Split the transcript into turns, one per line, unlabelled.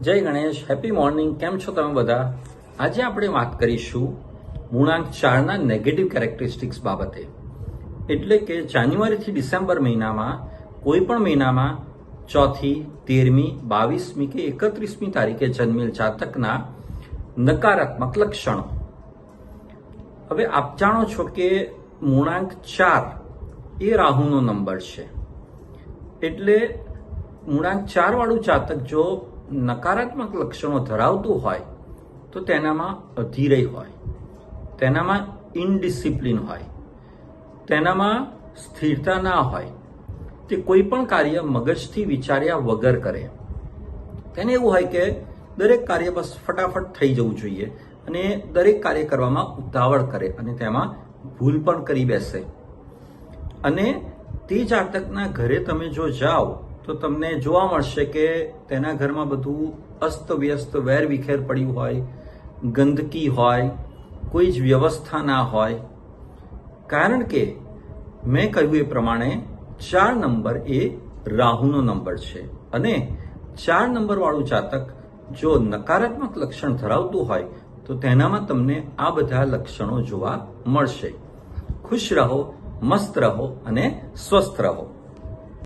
જય Ganesh happy morning કેમ છો તમે બધા? આજે આપણે વાત કરીશું ગુણાંક ચારના નેગેટિવ કેરેક્ટરિસ્ટિક્સ બાબતે. એટલે કે જાન્યુઆરીથી ડિસેમ્બર મહિનામાં, કોઈ પણ મહિનામાં ચોથી, તેરમી, બાવીસમી કે એકત્રીસમી તારીખે જન્મેલ જાતકના નકારાત્મક લક્ષણો. હવે આપ જાણો છો કે મૂળાંક ચાર એ રાહુનો નંબર છે. એટલે મૂળાંક ચારવાળું જાતક જો નકારાત્મક લક્ષણો ધરાવતું હોય, તો તેનામાં અધીરય હોય, તેનામાં ઇનડિસિપ્લિન હોય, તેનામાં સ્થિરતા ના હોય, તે કોઈ પણ કાર્ય મગજથી વિચાર્યા વગર કરે. તેને એવું હોય કે દરેક કાર્ય બસ ફટાફટ થઈ જવું જોઈએ અને દરેક કાર્ય કરવામાં ઉતાવળ કરે અને તેમાં ભૂલ પણ કરી બેસે. અને તે જાતકના ઘરે તમે જો જાઓ તો તમને જોવા મળશે કે તેના ઘરમાં બધું અસ્ત વ્યસ્ત વેર વિખેર પડ્યું હોય, ગંદકી હોય, કોઈ જ વ્યવસ્થા ના હોય. કારણ કે મેં કહ્યું એ પ્રમાણે ચાર નંબર એ રાહુનો નંબર છે. અને ચાર નંબરવાળું જાતક જો નકારાત્મક લક્ષણ ધરાવતું હોય, તો તેનામાં તમને આ બધા લક્ષણો જોવા મળશે. ખુશ રહો, મસ્ત રહો અને સ્વસ્થ રહો.